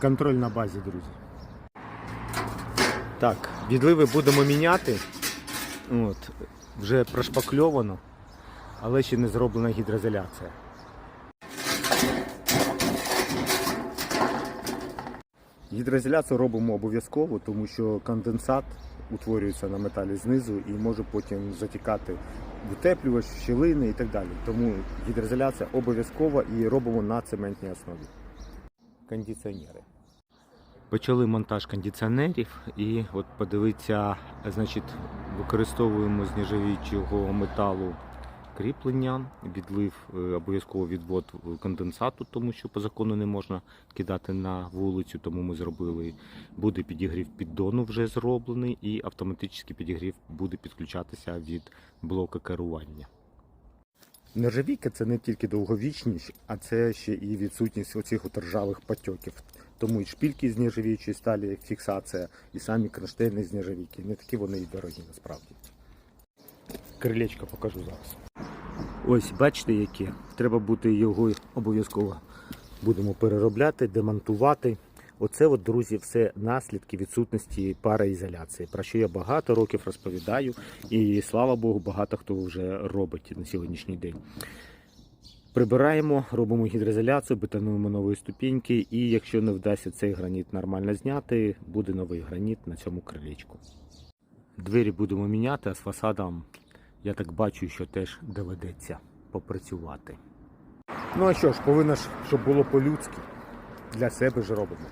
Контроль на базі, друзі. Так, відливи будемо міняти. От, вже прошпакльовано, але ще не зроблена гідроізоляція. Гідроізоляцію робимо обов'язково, тому що конденсат утворюється на металі знизу і може потім затікати в утеплювач, щілини і так далі. Тому гідроізоляція обов'язкова і робимо на цементній основі. Кондиціонери. Почали монтаж кондиціонерів і от подивіться, значить, використовуємо з нержавіючого металу кріплення, відлив, е, обов'язково відвод конденсату, тому що по закону не можна кидати на вулицю, тому ми зробили. Буде підігрів піддону вже зроблений, і автоматичний підігрів буде підключатися від блока керування. Нержавійка це не тільки довговічність, а це ще і відсутність оцих от ржавих потьоків. Тому і шпільки з нержавіючої сталі, фіксація, і самі кронштейни з нержавійки. Не такі вони і дорогі насправді. Крилечко покажу зараз. Ось бачите, яке. Треба бути його обов'язково будемо переробляти, демонтувати. Оце, от, друзі, все наслідки відсутності пароізоляції, про що я багато років розповідаю, і слава Богу, багато хто вже робить на сьогоднішній день. Прибираємо, робимо гідроізоляцію, бетонуємо нові ступіньки, і якщо не вдасться цей граніт нормально зняти, буде новий граніт на цьому крилечку. Двері будемо міняти, а з фасадом я так бачу, що теж доведеться попрацювати. Ну а що ж, повинно ж, щоб було по-людськи. Для себе ж робимо.